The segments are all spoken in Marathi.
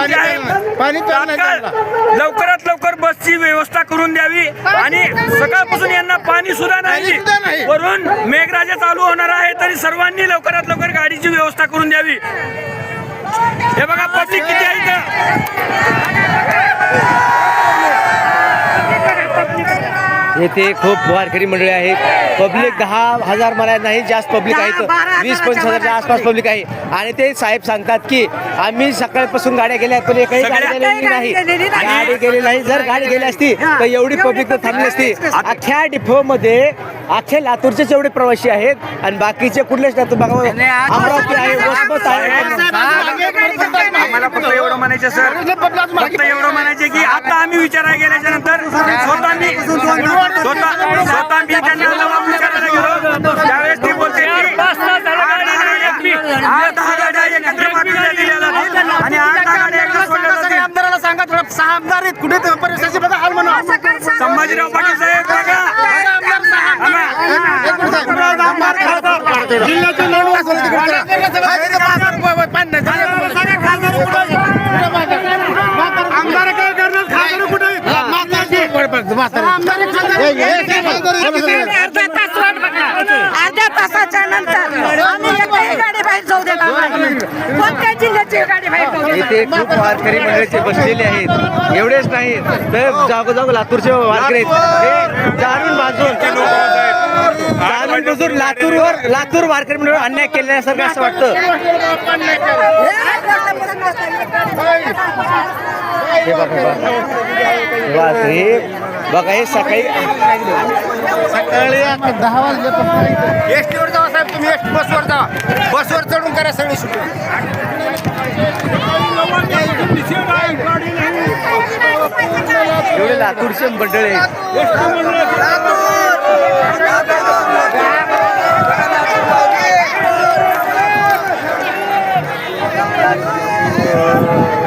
विनंती आहे पाणी प्यायला नाही तात्काळ लवकरात लवकर बसची व्यवस्था करून द्यावी आणि सकाळपासून यांना पाणी सुद्धा पाणी नाही. सुद्धा नाही. वरून मेघराजा चालू होणार आहे तरी सर्वांनी लवकरात लवकर गाडीची व्यवस्था करून द्यावी. हे बघा पब्लिक किती आहे इथं? येथे खूप वारकरी मंडळी आहेत. पब्लिक दहा हजार मला नाही जास्त पब्लिक आहे वीस पंचवीस हजारच्या आसपास पब्लिक आहे. आणि ते साहेब सांगतात की आम्ही सकाळपासून गाड्या गेल्या पण एकही गाडी गेलेली नाही. गाडी गेलेली नाही. गाडी गेलेली नाही. जर गाडी गेली असती तर एवढी पब्लिक तर थांबली असती. अख्ख्या डिपोमध्ये अख्ख्या लातूरचेच एवढे प्रवासी आहेत आणि बाकीचे कुठलेच नाही बघा अमरावती आहे वसमत आहे. आम्हाला फक्त एवढं म्हणायचं सर. फक्त एवढं म्हणायचे की आम्ही विचारायला गेल्याच्यानंतर स्वतः मी स्वतः मी त्यांना विचारायला गेलो त्यावेळेस ती बोलते की आठ दहा गाड्या एकत्र पाठवल्या गेल्या जातील आणि आठ दहा गाड्या एकत्र सोडल्या जातील आमदाराला सांगा थोडं सहा आमदार आहेत कुठे ते परिसराचे बघा हाल म्हणा संभाजीराव पाटील साहेब बघा जिल्ह्याचे नोंद म्हातारे. अर्धा तास वाट बघा. अर्ध्या तासाच्या नंतर आम्ही एकही गाडी बाहेर जाऊ देणार नाही कोणत्या जिल्ह्याची गाडी बाहेर जाऊ देणार इथे खूप वारकरी मंडळीचे बसलेले आहेत. एवढेच नाही तर जागोजाग लातूरचे वारकरी आहेत. हे जाणून बाजून. बाजून लातूरवर लातूर वारकरी मंडळ अन्याय केल्यासारखं असं वाटतं. हे बघा हे सकाळी सकाळी आता दहा वाजल्यापासून एस टीवर जावा साहेब तुम्ही एस बसवर जावा बसवर चढून करा सगळी शूटिंग एवढे लातूरचे मंडळी.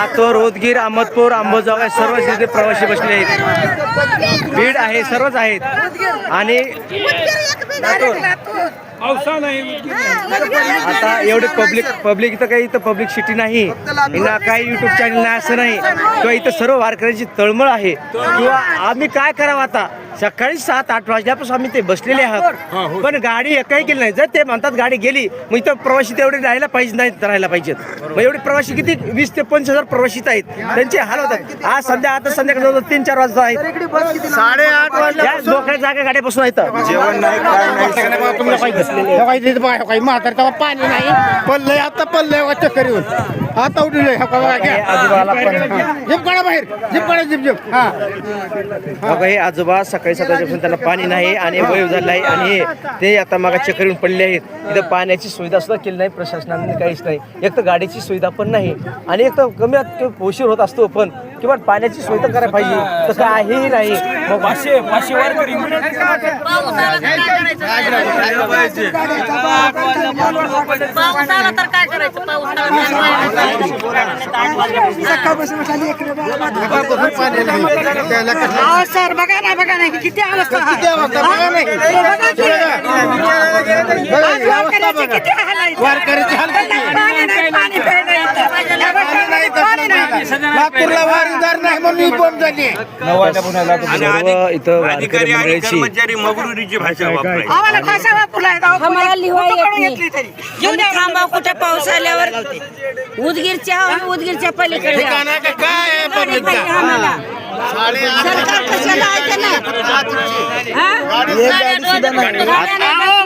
लातूर उदगीर अहमदपूर अंबाजोगाई सर्व तिथे प्रवासी बसले आहेत. बीड आहे सर्वच आहेत. आणि आता एवढे पब्लिक पब्लिक इथं काही इथं पब्लिक सिटी नाही. ना काही युट्यूब चॅनल नाही असं नाही. किंवा इथं सर्व वारकऱ्यांची तळमळ आहे. किंवा आम्ही काय करावं आता? सकाळी सात आठ वाजल्यापासून आम्ही ते बसलेले आहात. पण गाडी एकही केली नाही. जर ते म्हणतात गाडी गेली मग इथं प्रवासी तेवढे राहायला पाहिजे नाही राहायला पाहिजेत. मग एवढे प्रवासी किती? वीस ते पंचवीस हजार प्रवासी आहेत. त्यांचे हाल होतात. आज संध्या आता संध्याकाळी जवळजवळ तीन चार वाजता आहेत. साडेआठ मोकळ्या जागा गाड्या बसून आहेत. जेवण नाही काही म्हातार तेव्हा पाणी नाही. पल्लय आता पल्लय चक्कर येऊन आता उठले आजोबाला पण- जिप काढा बाहेर जिप काढा जिप जिप हा. बघा हे आजोबा सकाळी सकाळपासून त्यांना पाणी नाही आणि वय झालं आहे आणि हे ते आता मागा चक्कर येऊन पडले आहेत. इथं पाण्याची सुविधा सुद्धा केली नाही प्रशासनाने काहीच नाही. एक तर गाडीची सुविधा पण नाही आणि एक तर कमी उशीर होत असतो पण किंवा पाण्याची सोय तर करायला पाहिजे. तर काहीही नाही. मग पाचशे पाचशे वारकरी पावसाला तर काय करायचं पावसाला सर बघा ना बघा ना किती अवस्था किती अवस्था बघा नाही. आज वारकऱ्याचे किती हाल आहेत. वारकऱ्याचे हाल किती? त्यांना पाणी नाही पाणी प्यायला इथं. या बघा, पाणी नाही वारीदार नाही म्हणून ही बोंब झाली सर्व इथं वारकरी मंडळीची कर्मचारी मगरुरीची भाषा वापरायची आम्हाला वापरला. आम्हाला कुठं येत नाही. पाऊस आल्यावर उदगीरच्या उदगीरच्या पलीकडे जाऊ. ठिकाणा का काय आहे गाडी पब्लिकचा? पाहिजे आम्हाला साडेआठ सरकार कशाला ऐकणार? हा? गाड्या नाही.